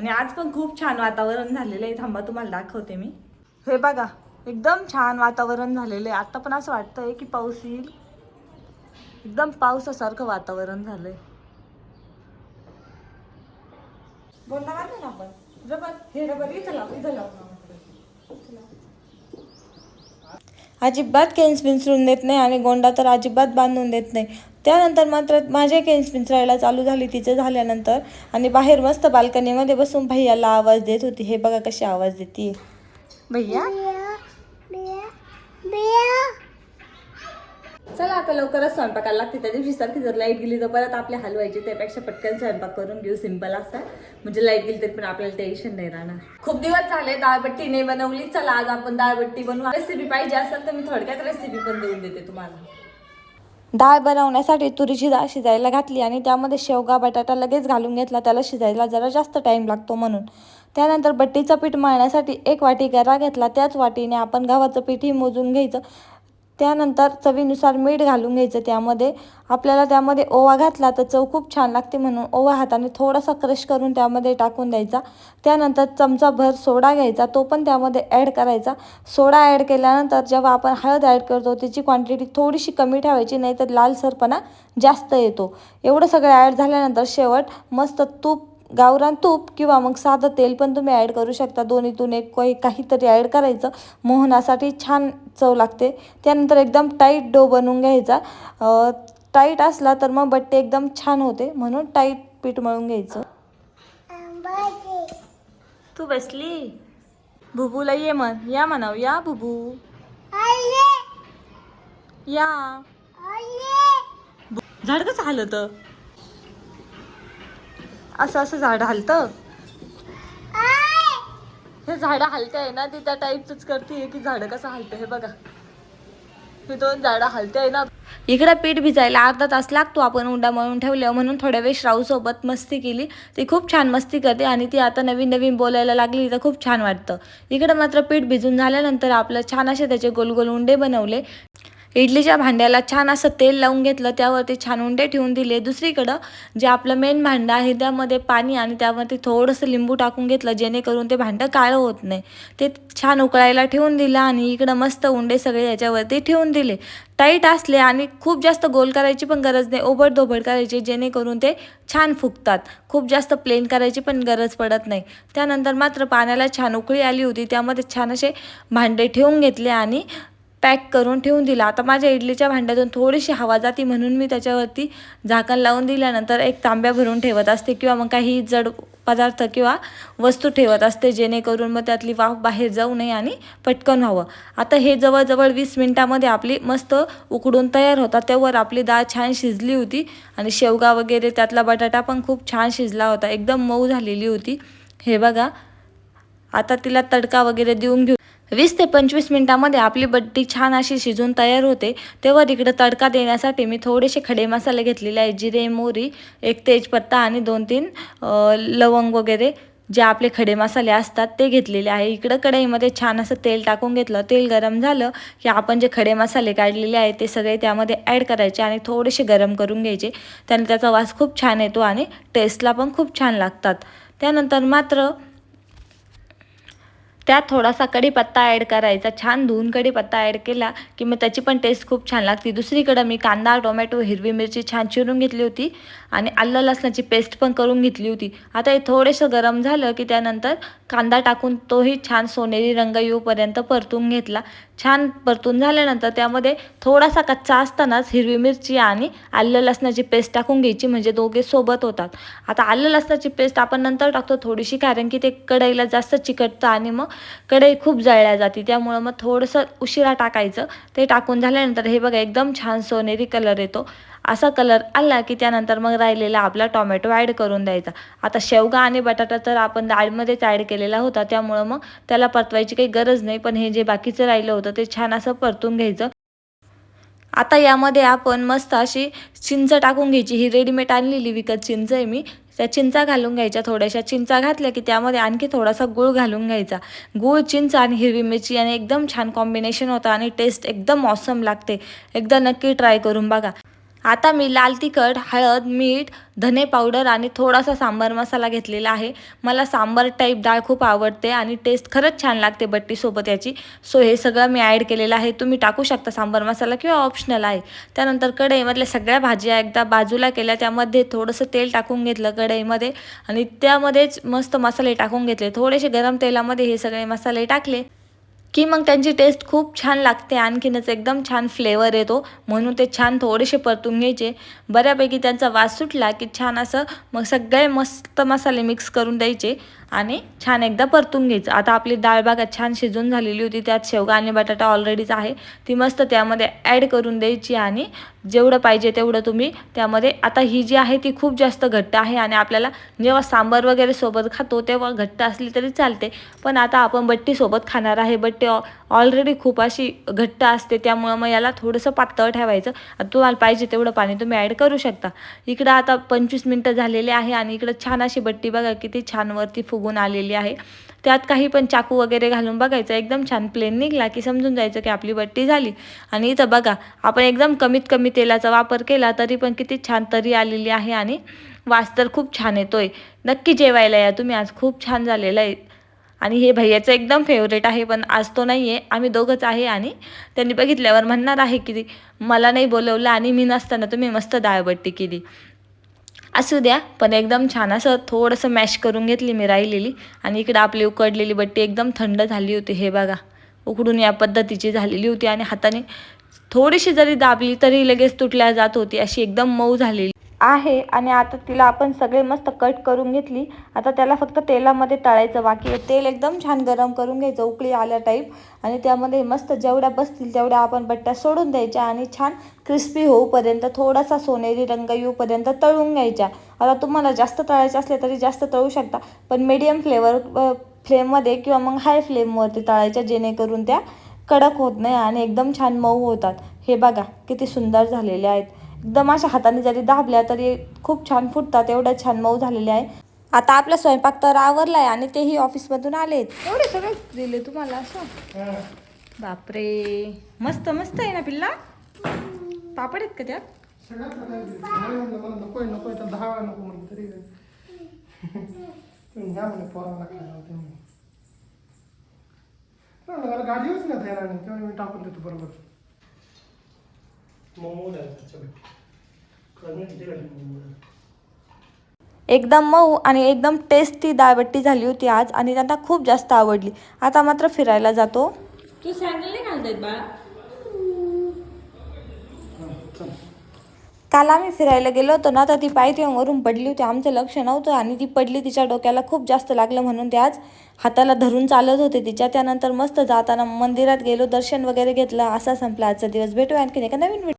आणि आज पण खूप छान वातावरण झालेलं आहे. थांबा तुम्हाला दाखवते मी. हे बघा एकदम छान वातावरण झालेलं आहे. आता पण असं वाटतंय की पाऊस येईल. एकदम पावसासारखं वातावरण झालंय. बोलणार ना आपण? रबर हे रबर इथं लाव इथं लाव. अजिबात केन्स पिंचरून देत नाही आणि गोंडा तर अजिबात बांधून देत नाही. त्यानंतर मात्र माझे केन्स पिंचरायला चालू झाली तिचं झाल्यानंतर आणि बाहेर मस्त बाल्कनीमध्ये बसून भैयाला आवाज देत होती. हे बघा कशी आवाज देते. भैया? चला आता लवकरच स्वयंपाकाला लागते. त्या दिवशी सारखी जर लाइट गेली तर परत आपले हलवायची त्यापेक्षा पटकन स्वयंपाक करून घेऊ. सिंपल असा. म्हणजे लाइट गेली तरी पण आपल्याला टेन्शन नाही राहणार. खूप दिवस झाले दाळबट्टी नाही बनवली. चला आज आपण डाळबट्टी बनवू. रेसिपी पाहिजे असेल तर मी थोडक्यात रेसिपी पण देऊन देते तुम्हाला. डाळ बनवण्यासाठी तुरीची डाळ शिजायला घातली आणि त्यामध्ये शेवगा बटाटा लगेच घालून घेतला. त्याला शिजायला जरा जास्त टाईम लागतो म्हणून. त्यानंतर बट्टीचं पीठ मळण्यासाठी एक वाटी गरा घेतला. त्याच वाटीने आपण गव्हाचं पीठही मोजून घ्यायचं. त्यानंतर चवीनुसार मीठ घालून घ्यायचं त्यामध्ये. आपल्याला त्यामध्ये ओवा घातला तर चव खूप छान लागते म्हणून ओवा हाताने थोडासा क्रश करून त्यामध्ये टाकून द्यायचा. त्यानंतर चमचाभर सोडा घ्यायचा तो पण त्यामध्ये ॲड करायचा. सोडा ॲड केल्यानंतर जेव्हा आपण हळद ॲड करतो त्याची क्वांटिटी थोडीशी कमी ठेवायची नाही तर लालसरपणा जास्त येतो. एवढं सगळं ॲड झाल्यानंतर शेवट मस्त तूप गावरान तूप किंवा मग साधं तेल पण तुम्ही ॲड करू शकता. दोन्हीतून एक काही काहीतरी ॲड करायचं. मोहनासाठी छान चव लागते. त्यानंतर एकदम टाईट डो बनवून घ्यायचा. टाईट असला तर मग बट्टे एकदम छान होते. म्हणून टाईट पीठ मळून घ्यायचं. तू बसली? बुबूला ये म्हण. या म्हणाव. या बुबू. या. झाड कसं हलत? असं असं झाड हलतं. हे झाडं हलते आहे ना ती त्या टाईपच करते की झाडं कसं हलतं हे बघा. हे दोन झाडं हलते आहे ना. इकडे पीठ भिजायला अर्धा तास लागतो आपण उंडा मळून ठेवलं म्हणून थोड्या वेळ श्राऊसोबत मस्ती केली. ती खूप छान मस्ती करते आणि ती आता नवीन नवीन बोलायला लागली तर खूप छान वाटतं. इकडं मात्र पीठ भिजून झाल्यानंतर आपलं छान असे त्याचे गोल गोल उंडे बनवले. इडलीच्या भांड्याला छान असं तेल लावून घेतलं त्यावरती छान उंडे ठेवून दिले. दुसरीकडं जे आपलं मेन भांडं आहे त्यामध्ये पाणी आणि त्यावरती थोडंसं लिंबू टाकून घेतलं जेणेकरून ते भांडं काळं होत नाही. ते छान उकळायला ठेवून दिलं आणि इकडं मस्त उंडे सगळे याच्यावरती ठेवून दिले. टाईट असले आणि खूप जास्त गोल करायची पण गरज नाही ओबडधोबड करायचे करायची जेणेकरून ते छान फुगतात. खूप जास्त प्लेन करायची पण गरज पडत नाही. त्यानंतर मात्र पाण्याला छान उकळी आली होती त्यामध्ये छान असे भांडे ठेवून घेतले आणि पॅक करून ठेवून दिला. आता माझ्या इडलीच्या भांड्यातून थोडीशी हवा जाती म्हणून मी त्याच्यावरती झाकण लावून दिल्यानंतर एक तांब्या भरून ठेवत असते किंवा मग काही जड पदार्थ किंवा वस्तू ठेवत असते जेणेकरून मग त्यातली वाफ बाहेर जाऊ नये आणि पटकन व्हावं. आता हे जवळजवळ वीस मिनटामध्ये आपली मस्त उकडून तयार होता त्यावर आपली डाळ छान शिजली होती आणि शेवगा वगैरे त्यातला बटाटा पण खूप छान शिजला होता. एकदम मऊ झालेली होती. हे बघा. आता तिला तडका वगैरे देऊन घेऊ वीस ते पंचवीस मिनटामध्ये आपली बट्टी छान अशी शिजून तयार होते. तेव्हा इकडं तडका देण्यासाठी मी थोडेसे खडे मसाले घेतलेले आहे जिरे मोहरी एक तेजपत्ता आणि दोन तीन लवंग वगैरे जे आपले खडे मसाले असतात ते घेतलेले आहे. इकडं कढईमध्ये छान असं तेल टाकून घेतलं. तेल गरम झालं की आपण जे खडे मसाले काढलेले आहेत ते सगळे त्यामध्ये ॲड करायचे आणि थोडेसे गरम करून घ्यायचे. त्याने त्याचा वास खूप छान येतो आणि टेस्टला पण खूप छान लागतात. त्यानंतर मात्र त्यात थोडासा कढीपत्ता ॲड करायचा. छान धुवून कढीपत्ता ॲड केला की मग त्याची पण टेस्ट खूप छान लागते. दुसरीकडं मी कांदा टोमॅटो हिरवी मिरची छान चिरून घेतली होती आणि आलं लसणाची पेस्ट पण करून घेतली होती. आता हे थोडंसं गरम झालं की त्यानंतर कांदा टाकून तोही छान सोनेरी रंग येऊपर्यंत परतून घेतला. छान परतून झाल्यानंतर त्यामध्ये थोडासा कच्चा असतानाच हिरवी मिरची आणि आलं लसणाची पेस्ट टाकून घ्यायची म्हणजे दोघे सोबत होतात. आता आलं लसणाची पेस्ट आपण नंतर टाकतो थोडीशी कारण की ते कढईला जास्त चिकटतं आणि मग कढई खूप जळल्या जाते. त्यामुळं मग थोडंसं उशिरा टाकायचं. ते टाकून झाल्यानंतर हे बघा एकदम छान सोनेरी कलर येतो. असा कलर आला की त्यानंतर मग राहिलेला आपला टॉमॅटो ॲड करून द्यायचा. आता शेवगा आणि बटाटा तर आपण डाळमध्येच ॲड केलेला होता. त्यामुळं मग त्याला परतवायची काही गरज नाही. पण हे जे बाकीचं राहिलं होतं ते छान असं परतून घ्यायचं. आता यामध्ये आपण मस्त अशी चिंच टाकून घ्यायची. ही रेडीमेड आणलेली विकत चिंच आहे मी. त्या चिंचा घालून घ्यायच्या थोड्याशा. चिंचा घातल्या की त्यामध्ये आणखी थोडासा गूळ घालून घ्यायचा. गूळ चिंच आणि हिरवी मिरची आणि एकदम छान कॉम्बिनेशन होतं आणि टेस्ट एकदम ऑसम लागते. एकदा नक्की ट्राय करून बघा. आता मी लाल तिखट हळद मीठ धने पावडर आणि थोडासा सांबार मसाला घेतलेला आहे. मला सांबार टाईप डाळ खूप आवडते आणि टेस्ट खरंच छान लागते बट्टीसोबत याची. सो हे सगळं मी ॲड केलेलं आहे. तुम्ही टाकू शकता सांबार मसाला किंवा ऑप्शनल आहे. त्यानंतर कढईमधल्या सगळ्या भाज्या एकदा बाजूला केल्या. त्यामध्ये थोडंसं तेल टाकून घेतलं कढईमध्ये आणि त्यामध्येच मस्त मसाले टाकून घेतले. थोडेसे गरम तेलामध्ये हे सगळे मसाले टाकले. की मग त्यांची टेस्ट खूप छान लागते. आणखीनच एकदम छान फ्लेवर येतो. म्हणून ते छान थोडेसे परतून घ्यायचे. बऱ्यापैकी त्यांचा वास सुटला की छान असं मग सगळे मस्त मसाले मिक्स करून द्यायचे. आणि छान एकदा परतून घ्यायचं. आता आपली डाळ बागा छान शिजून झालेली होती त्यात शेवगा आणि बटाटा ऑलरेडीच आहे. ती मस्त त्यामध्ये ॲड करून द्यायची आणि जेवढं पाहिजे तेवढं तुम्ही त्यामध्ये आता ही जी आहे ती खूप जास्त घट्ट आहे आणि आपल्याला जेव्हा सांबार वगैरे सोबत खातो तेव्हा घट्ट असली तरी चालते. पण आता आपण बट्टीसोबत खाणार आहे. बट्टी ऑलरेडी खूप अशी घट्ट असते त्यामुळं मग याला थोडंसं पातळ ठेवायचं. तुम्हाला पाहिजे तेवढं पाणी तुम्ही ॲड करू शकता. इकडं आता पंचवीस मिनटं झालेले आहे आणि इकडं छान अशी बट्टी बघा किती छान वरती फुगून आलेली आहे. त्यात काही पण चाकू वगैरे घालून बघायचं. एकदम छान प्लेन निघला की समजून जायचं की आपली बट्टी झाली. आणि इथं बघा आपण एकदम कमीत कमी तेलाचा वापर केला तरी पण किती छान तरी आलेली आहे आणि वास तर खूप छान येतोय. नक्की जेवायला या तुम्ही. आज खूप छान झालेलं आहे. आणि हे भैयाचं एकदम फेवरेट आहे पण आज तो नाही आहे आम्ही दोघंच आहे आणि त्यांनी बघितल्यावर म्हणणार आहे की मला नाही बोलवलं आणि मी नसताना तुम्ही मस्त दाळबट्टी केली. असू द्या पण एकदम छान असं थोडंसं मॅश करून घेतली मी राहिलेली. आणि इकडं आपली उकडलेली बट्टी एकदम थंड झाली होती हे बघा. उकडून या पद्धतीची झालेली होती आणि हाताने थोडीशी जरी दाबली तरी लगेच तुटल्या जात होती अशी एकदम मऊ झालेली. आहे आणि आता तिला आपण सगळे मस्त कट करून घेतली. आता त्याला फक्त तेलामध्ये तळायचं बाकी तेल एकदम छान गरम करून घ्यायचं उकळी आल्या टाईप आणि त्यामध्ये मस्त जेवढ्या बसतील तेवढ्या आपण बट्ट्या सोडून द्यायच्या आणि छान क्रिस्पी होऊपर्यंत थोडासा सोनेरी रंग येऊपर्यंत तळून घ्यायच्या. आता तुम्हाला जास्त तळायचे असले तरी जास्त तळू शकता. पण मीडियम फ्लेवर फ्लेममध्ये किंवा मग हाय फ्लेमवरती तळायच्या जेणेकरून त्या कडक होत नाही आणि एकदम छान मऊ होतात. हे बघा किती सुंदर झालेले आहेत. एकदम अशा हाताने जरी दाबल्या तरी खूप छान फुटतात एवढ्या छान मऊ झालेले आहे. आता आपला स्वयंपाक तर आवरलाय आणि तेही ऑफिसमधून आलेत. एवढे सगळे दिले तुम्हाला असं? बापरे. मस्त मस्त आहे ना पिल्ला? पापड आहेत का त्यात? सगळ्यात मला नकोय नकोय तर दहा वेळा नको म्हणून तरी. तुम्ही घ्या म्हणे पोराला खायला होते म्हणे म्हणलं, मला गाडी येऊच नाही टाकून देतो बरोबर. एकदम मऊ आणि एकदम टेस्टी दाळबट्टी झाली होती आज आणि त्यांना खूप जास्त आवडली. आता मात्र फिरायला जातो. तू सँडल नाही घालत बाळा? चल काल आम्ही फिरायला गेलो होतो ना तर ती पायथ्यावरून पडली होती. आमचं लक्ष नव्हतं आणि ती पडली तिच्या डोक्याला खूप जास्त लागलं म्हणून ते आज हाताला धरून चालत होते तिच्या. त्यानंतर मस्त जाताना मंदिरात गेलो दर्शन वगैरे घेतलं. असा संपला आजचा दिवस. भेटूया आणखीन एका नवीन